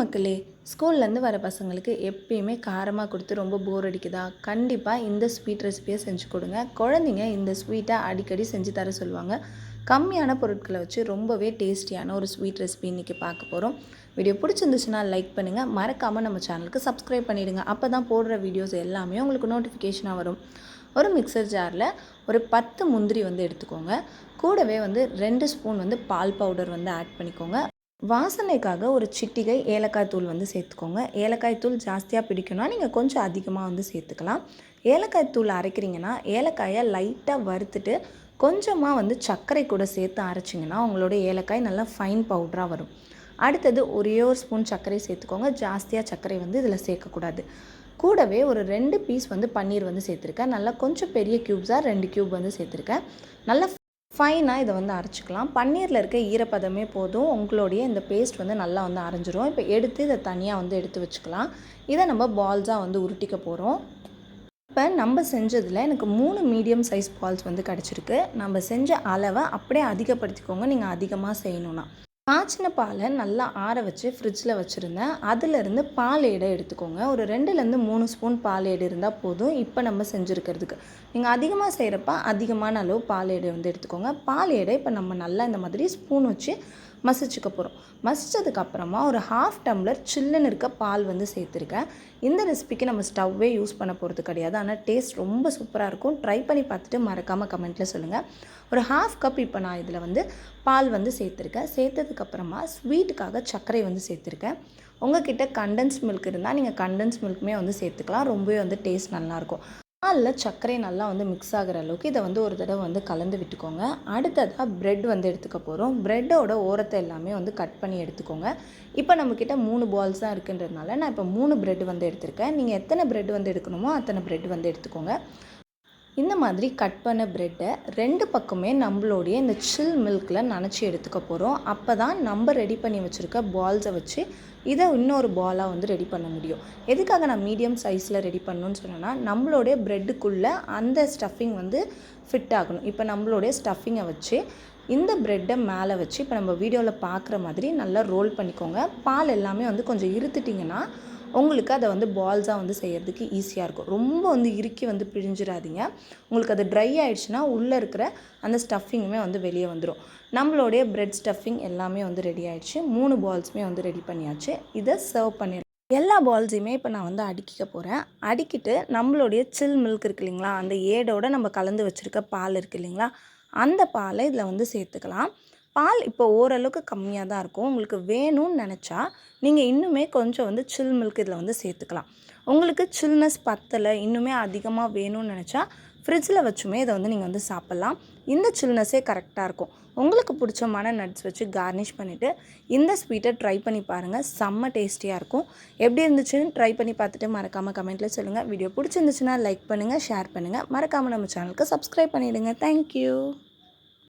மக்களே ஸ்கூல்லேருந்து வர பசங்களுக்கு எப்பயுமே காரமாக கொடுத்து ரொம்ப போர் அடிக்குதா? கண்டிப்பாக இந்த ஸ்வீட் ரெசிபியை செஞ்சு கொடுங்க. குழந்தைங்க இந்த ஸ்வீட்டை அடிக்கடி செஞ்சு தர சொல்லுவாங்க. கம்மியான பொருட்களை வச்சு ரொம்பவே டேஸ்டியான ஒரு ஸ்வீட் ரெசிபி இன்றைக்கி பார்க்க போகிறோம் வீடியோ பிடிச்சிருந்துச்சுன்னா லைக் பண்ணுங்கள் மறக்காமல் நம்ம சேனலுக்கு சப்ஸ்கிரைப் பண்ணிவிடுங்க அப்போ தான் போடுற வீடியோஸ் எல்லாமே உங்களுக்கு நோட்டிஃபிகேஷனாக வரும். ஒரு மிக்சர் ஜாரில் ஒரு பத்து முந்திரி வந்து எடுத்துக்கோங்க. கூடவே வந்து ரெண்டு ஸ்பூன் வந்து பால் பவுடர் வந்து ஆட் பண்ணிக்கோங்க. வாசனைக்காக ஒரு சிட்டிகை ஏலக்காய் தூள் வந்து சேர்த்துக்கோங்க. ஏலக்காய் தூள் ஜாஸ்தியாக பிடிக்கும்னா நீங்கள் கொஞ்சம் அதிகமாக வந்து சேர்த்துக்கலாம். ஏலக்காய் தூள் அரைக்கிறீங்கன்னா ஏலக்காயை லைட்டாக வறுத்துட்டு கொஞ்சமாக வந்து சர்க்கரை கூட சேர்த்து அரைச்சிங்கன்னா உங்களோட ஏலக்காய் நல்லா ஃபைன் பவுடராக வரும். அடுத்தது ஒரே ஒரு ஸ்பூன் சர்க்கரை சேர்த்துக்கோங்க. ஜாஸ்தியாக சர்க்கரை வந்து இதில் சேர்க்கக்கூடாது. கூடவே ஒரு ரெண்டு பீஸ் வந்து பன்னீர் வந்து சேர்த்துருக்கேன். நல்லா கொஞ்சம் பெரிய க்யூப்ஸாக ரெண்டு க்யூப் வந்து சேர்த்துருக்கேன். நல்லா ஃபைனாக இதை வந்து அரைச்சிக்கலாம். பன்னீரில் இருக்க ஈரப்பதமே போதும். உங்களுடைய இந்த பேஸ்ட் வந்து நல்லா வந்து அரைஞ்சிரும். இப்போ எடுத்து இதை தனியாக வந்து எடுத்து வச்சுக்கலாம். இதை நம்ம பால்ஸாக வந்து உருட்டிக்க போகிறோம் இப்போ நம்ம செஞ்சதில் எனக்கு மூணு மீடியம் சைஸ் பால்ஸ் வந்து கிடச்சிருக்கு. நம்ம செஞ்ச அளவை அப்படியே அதிகப்படுத்திக்கோங்க. நீங்கள் அதிகமாக செய்யணுன்னா காய்ச்சின பாலை நல்லா ஆற வச்சு ஃப்ரிட்ஜில் வச்சுருந்தேன். அதிலேருந்து பால் ஏடை எடுத்துக்கோங்க. ஒரு ரெண்டுலேருந்து மூணு ஸ்பூன் பால் ஏடு இருந்தால் போதும். இப்போ நம்ம செஞ்சுருக்கிறதுக்கு. நீங்கள் அதிகமாக செய்கிறப்ப அதிகமான அளவு பால் ஏடை வந்து எடுத்துக்கோங்க. பால் ஏடை இப்போ நம்ம நல்லா இந்த மாதிரி ஸ்பூன் வச்சு மசிச்சுக்க போகிறோம் மசித்ததுக்கப்புறமா ஒரு ஹாஃப் டம்ளர் சில்லுன்னு இருக்க பால் வந்து சேர்த்துருக்கேன். இந்த ரெசிபிக்கு நம்ம ஸ்டவ்வே யூஸ் பண்ண போகிறது கிடையாது. ஆனால் டேஸ்ட் ரொம்ப சூப்பராக இருக்கும். ட்ரை பண்ணி பார்த்துட்டு மறக்காமல் கமெண்ட்டில் சொல்லுங்கள் ஒரு ஹாஃப் கப் இப்போ நான் இதில் வந்து பால் வந்து சேர்த்துருக்கேன். சேர்த்ததுக்கப்புறமா ஸ்வீட்டுக்காக சர்க்கரை வந்து சேர்த்துருக்கேன். உங்ககிட்ட கண்டன்ஸ் மில்க் இருந்தால் நீங்கள் கண்டன்ஸ் மில்க்குமே வந்து சேர்த்துக்கலாம். ரொம்பவே வந்து டேஸ்ட் நல்லாயிருக்கும் பாலில் சர்க்கரை நல்லா வந்து மிக்ஸ் ஆகிற அளவுக்கு இதை வந்து ஒரு தடவை வந்து கலந்து விட்டுக்கோங்க. அடுத்ததாக ப்ரெட் வந்து எடுத்துக்க போகிறோம் ப்ரெட்டோட ஓரத்தை எல்லாமே வந்து கட் பண்ணி எடுத்துக்கோங்க. இப்போ நம்மக்கிட்ட மூணு பால்ஸ் தான் இருக்குன்றதுனால நான் இப்போ மூணு ப்ரெட் வந்து எடுத்திருக்கேன். நீங்கள் எத்தனை ப்ரெட் வந்து எடுக்கணுமோ அத்தனை ப்ரெட் வந்து எடுத்துக்கோங்க. இந்த மாதிரி கட் பண்ண ப்ரெட்டை ரெண்டு பக்கமே நம்மளுடைய இந்த சில் மில்கில் நனச்சி எடுத்துக்க போகிறோம் அப்போ தான் நம்ம ரெடி பண்ணி வச்சுருக்க பால்ஸை வச்சு இதை இன்னொரு பாலாக வந்து ரெடி பண்ண முடியும். எதுக்காக நான் மீடியம் சைஸில் ரெடி பண்ணணும்னு சொன்னேன்னா நம்மளுடைய ப்ரெட்டுக்குள்ளே அந்த ஸ்டஃபிங் வந்து ஃபிட் ஆகணும். இப்போ நம்மளுடைய ஸ்டஃபிங்கை வச்சு இந்த ப்ரெட்டை மேலே வச்சு இப்போ நம்ம வீடியோவில் பார்க்குற மாதிரி நல்லா ரோல் பண்ணிக்கோங்க. பால் எல்லாமே வந்து கொஞ்சம் இருத்துட்டிங்கன்னா உங்களுக்கு அதை வந்து பால்ஸாக வந்து செய்கிறதுக்கு ஈஸியாக இருக்கும். ரொம்ப வந்து இறுக்கி வந்து பிழிஞ்சிடாதீங்க. உங்களுக்கு அது ட்ரை ஆகிடுச்சுன்னா உள்ளே இருக்கிற அந்த ஸ்டஃபிங்குமே வந்து வெளியே வந்துடும் நம்மளுடைய ப்ரெட் ஸ்டஃபிங் எல்லாமே வந்து ரெடி ஆகிடுச்சு மூணு பால்ஸுமே வந்து ரெடி பண்ணியாச்சு. இதை சர்வ் பண்ணிடலாம். எல்லா பால்ஸையுமே இப்போ நான் வந்து அடிக்க போகிறேன் அடிக்கிட்டு நம்மளுடைய சில் மில்க் இருக்கு இல்லைங்களா? அந்த ஏடோட நம்ம கலந்து வச்சுருக்க பால் இருக்குது இல்லைங்களா? அந்த பாலை இதில் வந்து சேர்த்துக்கலாம். பால் இப்போ ஓரளவுக்கு கம்மியாக தான் இருக்கும். உங்களுக்கு வேணும்னு நினச்சா நீங்கள் இன்னுமே கொஞ்சம் வந்து சில் மில்க் இதில் வந்து சேர்த்துக்கலாம். உங்களுக்கு சில்னஸ் பத்தலை இன்னுமே அதிகமாக வேணும்னு நினச்சா ஃப்ரிட்ஜில் வச்சுமே இதை வந்து நீங்கள் வந்து சாப்பிட்லாம். இந்த சில்னஸே கரெக்டாக இருக்கும். உங்களுக்கு பிடிச்சமான நட்ஸ் வச்சு கார்னிஷ் பண்ணிவிட்டு இந்த ஸ்வீட்டை ட்ரை பண்ணி பாருங்கள் செம்ம டேஸ்டியாக இருக்கும். எப்படி இருந்துச்சுன்னு ட்ரை பண்ணி பார்த்துட்டு மறக்காமல் கமெண்ட்டில் சொல்லுங்கள் வீடியோ பிடிச்சிருந்துச்சுன்னா லைக் பண்ணுங்கள் ஷேர் பண்ணுங்கள் மறக்காமல் நம்ம சேனலுக்கு சப்ஸ்கிரைப் பண்ணிவிடுங்க தேங்க்யூ